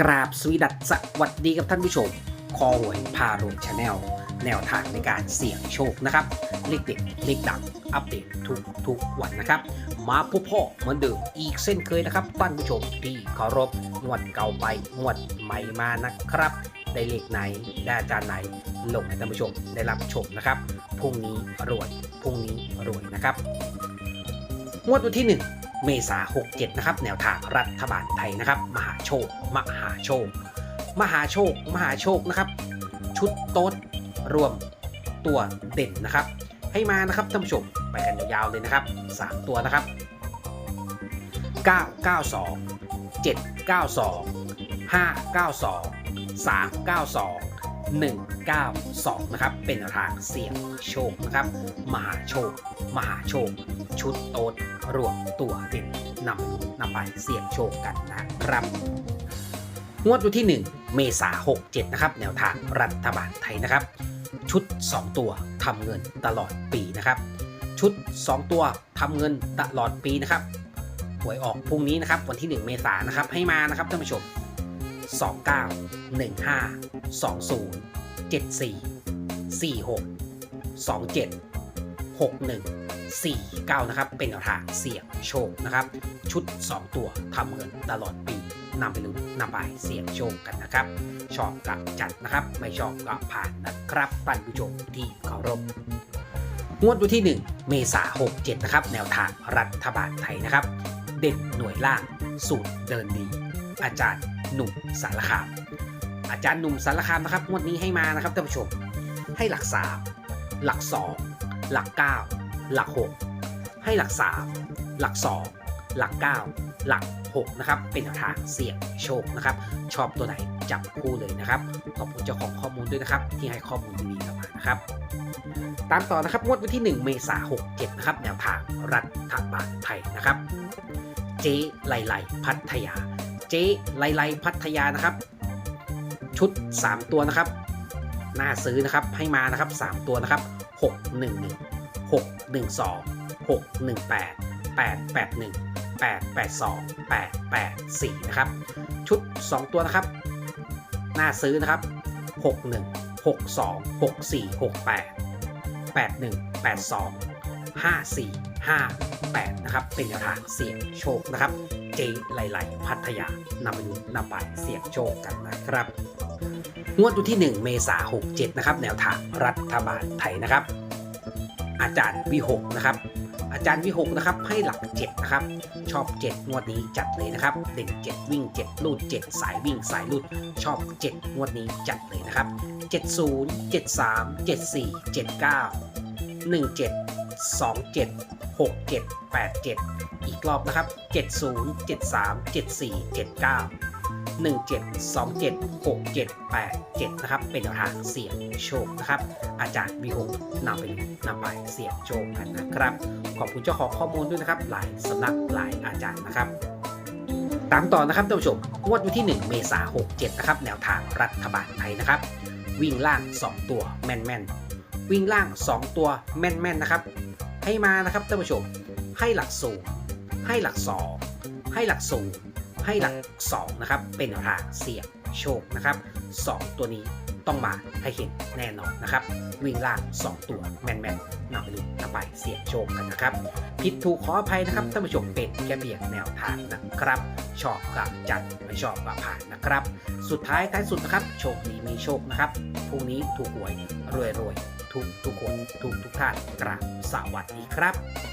กราบสวีดัสสวัสดีกับท่านผู้ชม คอหวยพารวยชาแนลแนวทางในการเสี่ยงโชคนะครับ เลขเด็ดเลขดัง อัปเดตทุกทุกวันนะครับ มาพบพ่อเหมือนเดิมอีกเส้นเคยนะครับท่านผู้ชมที่เคารพงวดเก่าไปงวดใหม่มานะครับ ได้เลขไหน ได้อาจารย์ไหน ลงให้ท่านผู้ชมได้รับชมนะครับพรุ่งนี้รวยพรุ่งนี้รวยนะครับงวดวันที่ 1 เมษา 67 นะครับ แนวทางรัฐบาลไทยนะครับ มหาโชค มหาโชค มหาโชค มหาโชคนะครับ ชุดโต๊ดรวมตัวเด่นนะครับ ให้มานะครับท่านผู้ชมไปกันยาวๆเลยนะครับ 3 ตัวนะครับ 992 792 592 392 192 นะครับ เป็นทางเสี่ยงโชคนะครับ มหาโชค มหาโชค ชุดโต๊ดรวมตัวเด่นนำนำไปเสี่ยงโชคกันนะครับงวดวันที่ 1 เมษา67 นะครับ แนวทางรัฐบาลไทยนะครับ ชุด 2 ตัวทำเงินตลอดปีนะครับ ชุด 2 ตัวทำเงินตลอดปีนะครับหวยออกพรุ่งนี้นะครับวันที่ 1 เมษายนนะครับให้มานะครับท่านผู้ชม 29 15 20 74 46 27 61 49 นะครับ เป็นแนวทางเสี่ยงโชคนะครับ ชุด 2 ตัวทำเงินตลอดปีนำไปลุ้นนำไปเสี่ยงโชคกันนะครับ ชอบกับจัดนะครับ ไม่ชอบก็ผ่านนะครับท่านผู้ชมที่เคารพงวดวันที่ 1 เมษา67 นะครับ แนวทางรัฐบาลไทยนะครับ เด่นหน่วยล่างสูตรเดินดี อาจารย์ หนุ่มสารคาม อาจารย์หนุ่มสารคามนะครับงวดนี้ให้มานะครับท่านผู้ชม ให้หลัก3หลัก2หลัก9หลัก6ให้หลัก3หลัก2หลัก9หลัก6นะครับเป็นแนวทางเสี่ยงโชคนะครับ ชอบตัวไหนจับคู่เลยนะครับ ขอบคุณเจ้าของข้อมูลด้วยนะครับ ที่ให้ข้อมูลดีๆกับมานะครับ ตามต่อนะครับงวดวันที่ 1 เมษายน67นะครับแนวทางรัฐบาลไทยนะครับ เจ๊ไลไลพัทยา เจ๊ไลไลพัทยานะครับ ชุด 3 ตัวนะครับน่าซื้อนะครับให้มานะครับ 3 ตัวนะครับ 611 612 618 881 882 884 นะครับ ชุด 2 ตัวนะครับ น่าซื้อนะครับ 61 62 64 68 81 82 54 58นะครับเป็นแนวทางเสี่ยงโชคนะครับเจไหลๆพัทยานำไปดูนำไปเสี่ยงโชคกันนะครับ งวดวันที่ 1 เมษายน67นะครับแนวทางรัฐบาลไทยนะครับ อาจารย์วิหกนะครับ อาจารย์วิหกนะครับให้หลัก7นะครับชอบ 7 งวดนี้จัดเลยนะครับเด่น7 วิ่ง 7 ลูด 7 สายวิ่งสายลูดชอบ 7 งวดนี้จัดเลยนะครับ 70 73 74 79 17 27 67 87 อีกรอบนะครับ 70 73 74 79 1727 6787นะครับ เป็นแนวทางเสี่ยงโชคนะครับ อาจารย์วิหงนำไปนำไปเสี่ยงโชคกันนะครับ ขอบคุณเจ้าของข้อมูลด้วยนะครับ หลายสำนักหลายอาจารย์นะครับ ตามต่อนะครับท่านผู้ชมงวดวันที่ 1 เมษายน67 นะครับ แนวทางรัฐบาลไทยนะครับ วิ่งล่าง 2 ตัวแม่นแม่นๆวิ่งล่าง 2 ตัวแม่นแม่นๆนะครับ ให้มานะครับท่านผู้ชม ให้หลักศูนย์ให้หลัก2ให้หลักศูนย์ให้หลัก2นะครับ เป็นแนวทางเสี่ยงโชคนะครับ 2 ตัวนี้ต้องมาให้เห็นแน่นอนนะครับ วิ่งล่าง 2 ตัวแม่นๆนำไปดูนำไปเสี่ยงโชคกันนะครับ ผิดถูกขออภัยนะครับท่านผู้ชมเป็นแค่เพียงแนวทางนะครับ ชอบกับจัดไม่ชอบกับผ่านนะครับ สุดท้ายท้ายสุดนะครับ โชคดีมีโชคนะครับพรุ่งนี้ถูกหวยรวยรวยๆทุกทุก ทุกทุกท่านกราบสวัสดีครับ